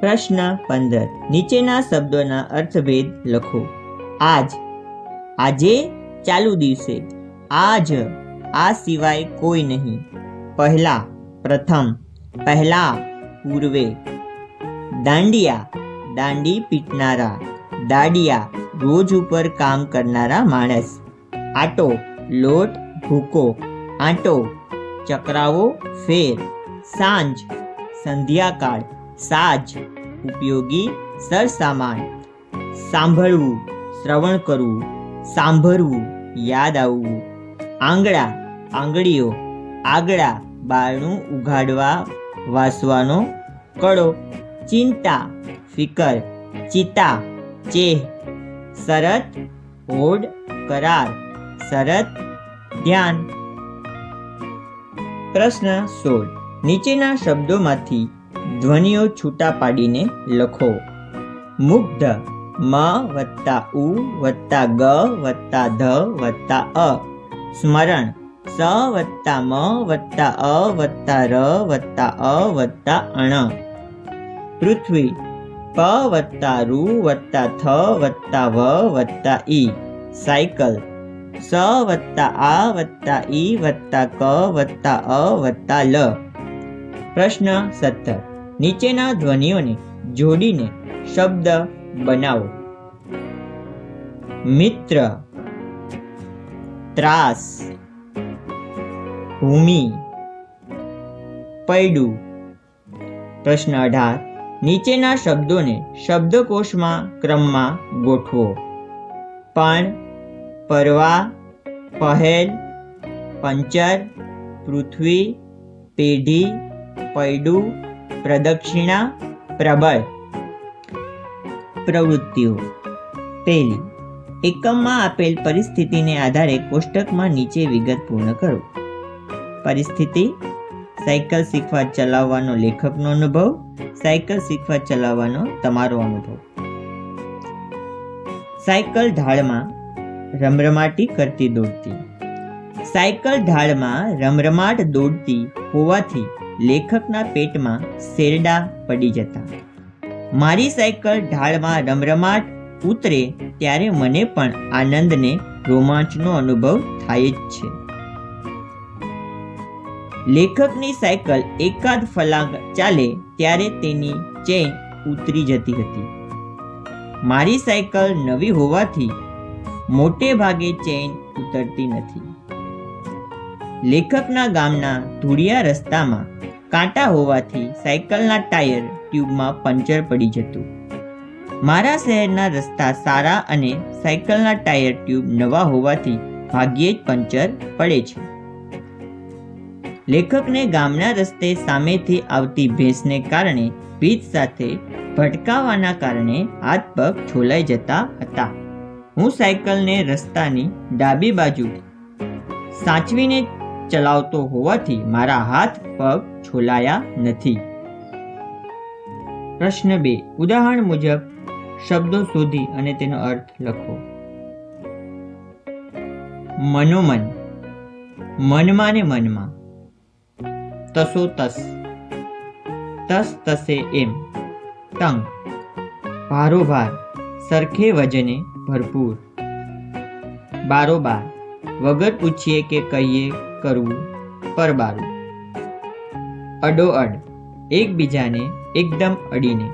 પ્રશ્ન પંદર. નીચેના શબ્દોના અર્થભેદ લખો. આજ. આજે ચાલુ દિવસે. આજ. આ સિવાય કોઈ નહીં. પહેલા, પ્રથમ. પહેલા, પૂર્વે. દાંડિયા. દાંડી પીટનારા. દાડિયા, રોજ ઉપર કામ કરનારા માણસ. આટો, લોટ, ભૂકો. આંટો. ચક્રાવો, ફેર. સાંજ. સંધ્યાકાળ. સાજ, ઉપયોગી, સરસામાન. સાંભળવું, શ્રવણ કરવું, સાંભળવું, યાદ આવવું. આંગળા, આંગળીઓ, આગળા, બારણું ઉઘાડવા, વાસવાનો કળો. ચિંતા, ફિકર, ચિતા, ચેહ. શરત હોડ કરાર. શરત, ધ્યાન. પ્રશ્ન સોળ. નીચેના શબ્દોમાંથી ધ્વનિઓ છૂટા પાડીને લખો. મુગ્ધ, મ વત્તા ઉ વત્તા ગ વત્તા ધ વત્તા અ. સ્મરણ, સ વત્તા મ વત્તા અ વત્તા ર વત્તા અ વત્તા અણ. પૃથ્વી, પ વત્તા રુ વત્તા થ વત્તા વ વત્તા ઈ સાયકલ, સ વત્તા આ વત્તા ઈ વત્તા ક વત્તા અ વત્તા લ. પ્રશ્ન સત્તર. નીચેના ધ્વનિઓને જોડીને શબ્દ બનાવો. મિત્ર. ત્રાસ. ભૂમિ. પૈડું. પ્રશ્ન અઢાર. નીચેના શબ્દોને શબ્દકોશમાં ક્રમમાં ગોઠવો. પણ, પરવા, પહેલ, પંચર, પૃથ્વી, પેઢી પૈડું, પ્રદક્ષિણા, પ્રબળ. પ્રવૃત્તિઓ. પહેલી, એકમમાં આપેલ પરિસ્થિતિને આધારે કોષ્ટકમાં નીચે વિગત પૂર્ણ કરો. પરિસ્થિતિ, સાયકલ શીખવા ચલાવવાનો લેખકનો અનુભવ, સાયકલ શીખવા ચલાવવાનો તમારો અનુભવ. સાયકલ ઢાળમાં રમરમાટી કરતી દોડતી. સાયકલ ઢાળમાં રમરમાટ દોડતી હોવાથી લેખકના પેટમાં શેરડા પડી જતા. મારી સાયકલ ઢાળમાં રમરમાટ ઉતરે ત્યારે મને પણ આનંદને રોમાંચનો અનુભવ થાય જ છે. લેખકની સાયકલ એકાદ ફલાંગ ચાલે ત્યારે તેની ચેન ઉતરી જતી હતી. મારી સાયકલ નવી હોવાથી મોટે ભાગે ચેન ઉતરતી નથી. લેખકના ગામના ધૂળિયા રસ્તામાં કાંટા હોવાથી સાયકલના ટાયર ટ્યુબમાં પંચર પડી જતું. મારા શહેરના રસ્તા સારા અને સાયકલના ટાયર ટ્યુબ નવા હોવાથી ભાગ્યે જ પંચર પડે છે. લેખકને ગામના રસ્તે સામેથી આવતી ભેંસને કારણે ભીત સાથે ભટકાવાના કારણે હાથ પગ છોલાઈ જતા હતા. હું સાયકલને રસ્તાની ડાબી બાજુ સાચવીને ચલાવતો હોવાથી મારા હાથ પગ છોલાયા નથી. પ્રશ્ન બે. ઉદાહરણ મુજબ, શબ્દો શોધી અને તેનો અર્થ લખો. મનોમન. મનમાં ને મનમાં. તસો તસ. તસ તસે એમ. તંગ. ભારોભાર. સરખે વજને ભરપૂર. બારોબાર. વગર પૂછીએ કે કહીએ કરવું પરબારું. અડોઅડ એકબીજાને એકદમ અડીને.